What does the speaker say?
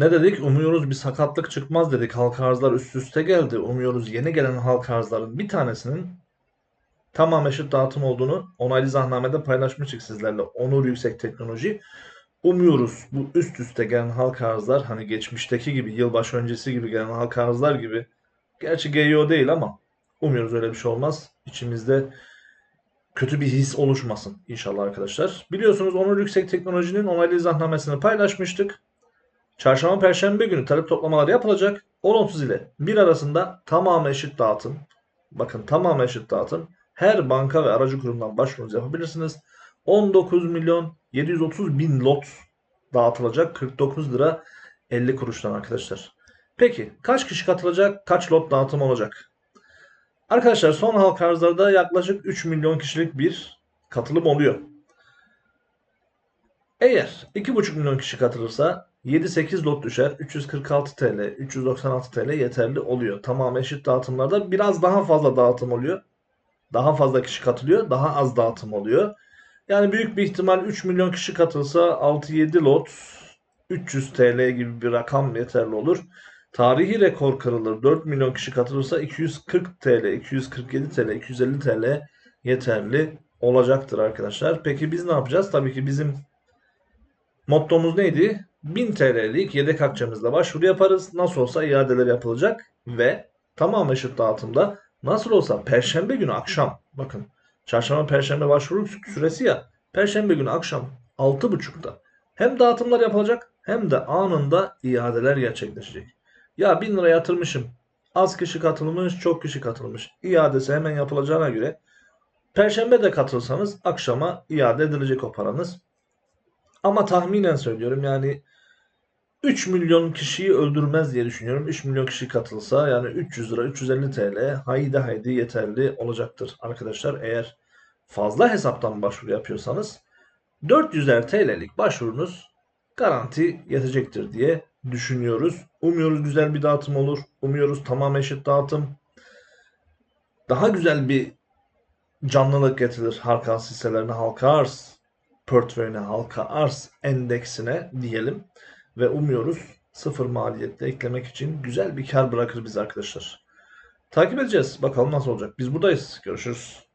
Ne dedik? Umuyoruz bir sakatlık çıkmaz dedik. Halka arzlar üst üste geldi. Umuyoruz yeni gelen halka arzların bir tanesinin tamam eşit dağıtım olduğunu onaylı zahnamede paylaşmıştık sizlerle. Onur Yüksek Teknoloji. Umuyoruz bu üst üste gelen halka arzlar hani geçmişteki gibi yılbaşı öncesi gibi gelen halka arzlar gibi gerçi GEO değil ama umuyoruz öyle bir şey olmaz. İçimizde kötü bir his oluşmasın inşallah arkadaşlar. Biliyorsunuz Onur Yüksek Teknoloji'nin onaylı izahnamesini paylaşmıştık. Çarşamba Perşembe günü talep toplamaları yapılacak. 10.30 ile 1 arasında tamamı eşit dağıtım. Bakın tamamı eşit dağıtım. Her banka ve aracı kurumdan başvurunuzu yapabilirsiniz. 19 milyon 730 bin lot dağıtılacak. 49 lira 50 kuruştan arkadaşlar. Peki kaç kişi katılacak? Kaç lot dağıtım olacak? Arkadaşlar son halk arzlarda yaklaşık 3 milyon kişilik bir katılım oluyor. Eğer 2,5 milyon kişi katılırsa 7-8 lot düşer. 346 TL, 396 TL yeterli oluyor. Tamam eşit dağıtımlarda biraz daha fazla dağıtım oluyor. Daha fazla kişi katılıyor. Daha az dağıtım oluyor. Yani büyük bir ihtimal 3 milyon kişi katılsa 6-7 lot 300 TL gibi bir rakam yeterli olur. Tarihi rekor kırılır. 4 milyon kişi katılırsa 240 TL, 247 TL, 250 TL yeterli olacaktır arkadaşlar. Peki biz ne yapacağız? Tabii ki bizim mottomuz neydi? 1000 TL'lik yedek akçemizle başvuru yaparız. Nasıl olsa iadeler yapılacak ve tamam eşit dağıtımda nasıl olsa perşembe günü akşam bakın çarşamba perşembe başvuru süresi ya perşembe günü akşam 6.30'da hem dağıtımlar yapılacak hem de anında iadeler gerçekleşecek. Ya 1000 lira yatırmışım. Az kişi katılmış, çok kişi katılmış. İadesi hemen yapılacağına göre Perşembe de katılsanız akşama iade edilecek o paranız. Ama tahminen söylüyorum yani 3 milyon kişiyi öldürmez diye düşünüyorum. 3 milyon kişi katılsa yani 300 lira 350 TL haydi haydi yeterli olacaktır arkadaşlar. Eğer fazla hesaptan başvuru yapıyorsanız 400'er TL'lik başvurunuz garanti yetecektir diye düşünüyoruz. Umuyoruz güzel bir dağıtım olur. Umuyoruz tamam eşit dağıtım. Daha güzel bir canlılık getirir halka arz hisselerine, halka arz portföyüne, halka arz endeksine diyelim. Ve umuyoruz sıfır maliyette eklemek için güzel bir kar bırakır biz arkadaşlar. Takip edeceğiz. Bakalım nasıl olacak. Biz buradayız. Görüşürüz.